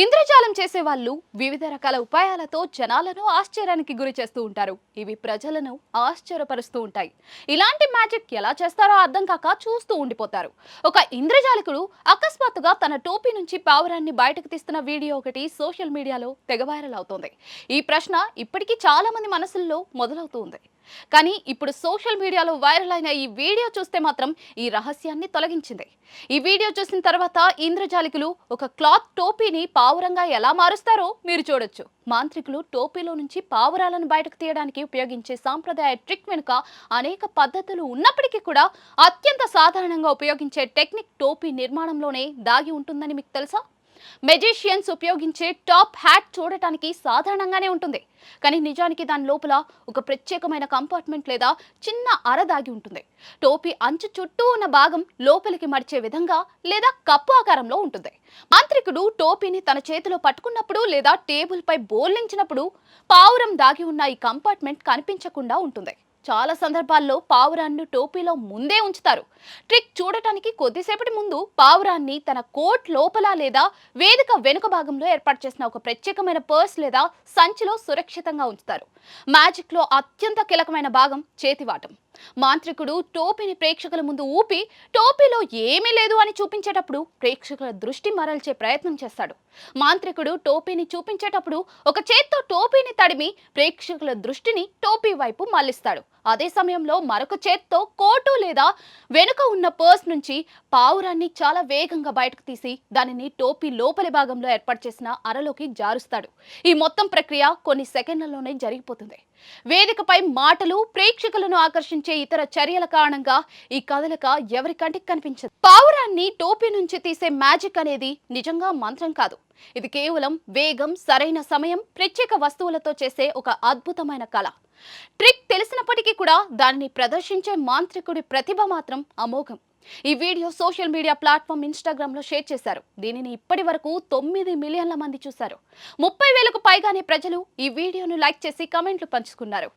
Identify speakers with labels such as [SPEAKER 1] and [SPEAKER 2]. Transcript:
[SPEAKER 1] ఇంద్రజాలం చేసే వాళ్ళు వివిధ రకాల ఉపాయాలతో జనాలను ఆశ్చర్యానికి గురి చేస్తూ ఉంటారు. ఇవి ప్రజలను ఆశ్చర్యపరుస్తూ ఉంటాయి. ఇలాంటి మ్యాజిక్ ఎలా చేస్తారో అర్థం కాక చూస్తూ ఉండిపోతారు. ఒక ఇంద్రజాలికుడు అకస్మాత్తుగా తన టోపీ నుంచి పావురాన్ని బయటకు తీస్తున్న వీడియో ఒకటి సోషల్ మీడియాలో తెగ వైరల్ అవుతోంది. ఈ ప్రశ్న ఇప్పటికీ చాలా మంది మనసుల్లో మొదలవుతూ ఉంది. కానీ ఇప్పుడు సోషల్ మీడియాలో వైరల్ అయిన ఈ వీడియో చూస్తే మాత్రం ఈ రహస్యాన్ని తొలగించింది. ఈ వీడియో చూసిన తర్వాత ఇంద్రజాలికులు ఒక క్లాత్ టోపీని పావురంగా ఎలా మారుస్తారో మీరు చూడొచ్చు. మాంత్రికులు టోపీలో నుంచి పావురాలను బయటకు తీయడానికి ఉపయోగించే సాంప్రదాయ ట్రిక్ వెనుక అనేక పద్ధతులు ఉన్నప్పటికీ కూడా అత్యంత సాధారణంగా ఉపయోగించే టెక్నిక్ టోపీ నిర్మాణంలోనే దాగి ఉంటుందని మీకు తెలుసా? మెజిషియన్స్ ఉపయోగించే టాప్ హ్యాట్ చూడటానికి సాధారణంగానే ఉంటుంది. కానీ నిజానికి దాని లోపల ఒక ప్రత్యేకమైన కంపార్ట్మెంట్ లేదా చిన్న అర దాగి ఉంటుంది. టోపీ అంచు చుట్టూ ఉన్న భాగం లోపలికి మడిచే విధంగా లేదా కప్పు ఆకారంలో ఉంటుంది. మాంత్రికుడు టోపీని తన చేతిలో పట్టుకున్నప్పుడు లేదా టేబుల్ పై బోర్లించినప్పుడు పావురం దాగి ఉన్న ఈ కంపార్ట్మెంట్ కనిపించకుండా ఉంటుంది. చాలా సందర్భాల్లో పావురాన్ని టోపీలో ముందే ఉంచుతారు. ట్రిక్ చూడటానికి కొద్దిసేపటి ముందు పావురాన్ని తన కోట్ లోపల లేదా వేదిక వెనుక భాగంలో ఏర్పాటు చేసిన ఒక ప్రత్యేకమైన పర్స్ లేదా సంచిలో సురక్షితంగా ఉంచుతారు. మ్యాజిక్లో అత్యంత కీలకమైన భాగం చేతివాటం మాంత్రికుడు టోపీని ప్రేక్షకుల ముందు ఊపి టోపీలో ఏమీ లేదు అని చూపించేటప్పుడు ప్రేక్షకుల దృష్టి మరల్చే ప్రయత్నం చేస్తాడు. మాంత్రికుడు టోపీని చూపించేటప్పుడు ఒక చేత్తో టోపీని తడిమి ప్రేక్షకుల దృష్టిని టోపీ వైపు మళ్ళిస్తాడు అదే సమయంలో మరొక చేత్తో కోటు లేదా వెనుక ఉన్న పర్స్ నుంచి పావురాన్ని చాలా వేగంగా బయటకు తీసి దానిని టోపీ లోపలి భాగంలో ఏర్పాటు చేసిన అరలోకి జారుస్తాడు. ఈ మొత్తం ప్రక్రియ కొన్ని సెకండ్లలోనే జరిగిపోతుంది. వేదికపై మాటలు ప్రేక్షకులను ఆకర్షించే ఇతర చర్యల కారణంగా ఈ కదలిక ఎవరి కంటికి కనిపించదు. పావురాన్ని టోపీ నుంచి తీసే మ్యాజిక్ అనేది నిజంగా మంత్రం కాదు. ఇది కేవలం వేగం సరైన సమయం ప్రత్యేక వస్తువులతో చేసే ఒక అద్భుతమైన కళ. ట్రిక్ తెలిసినప్పటికీ కూడా దానిని ప్రదర్శించే మాంత్రికుడి ప్రతిభ మాత్రం అమోఘం. ఈ వీడియో సోషల్ మీడియా ప్లాట్ఫామ్ ఇన్స్టాగ్రామ్లో షేర్ చేశారు. దీనిని ఇప్పటి వరకు తొమ్మిది మిలియన్ల మంది చూశారు. ముప్పై వేలకు పైగానే ప్రజలు ఈ వీడియోను లైక్ చేసి కమెంట్లు పంచుకున్నారు.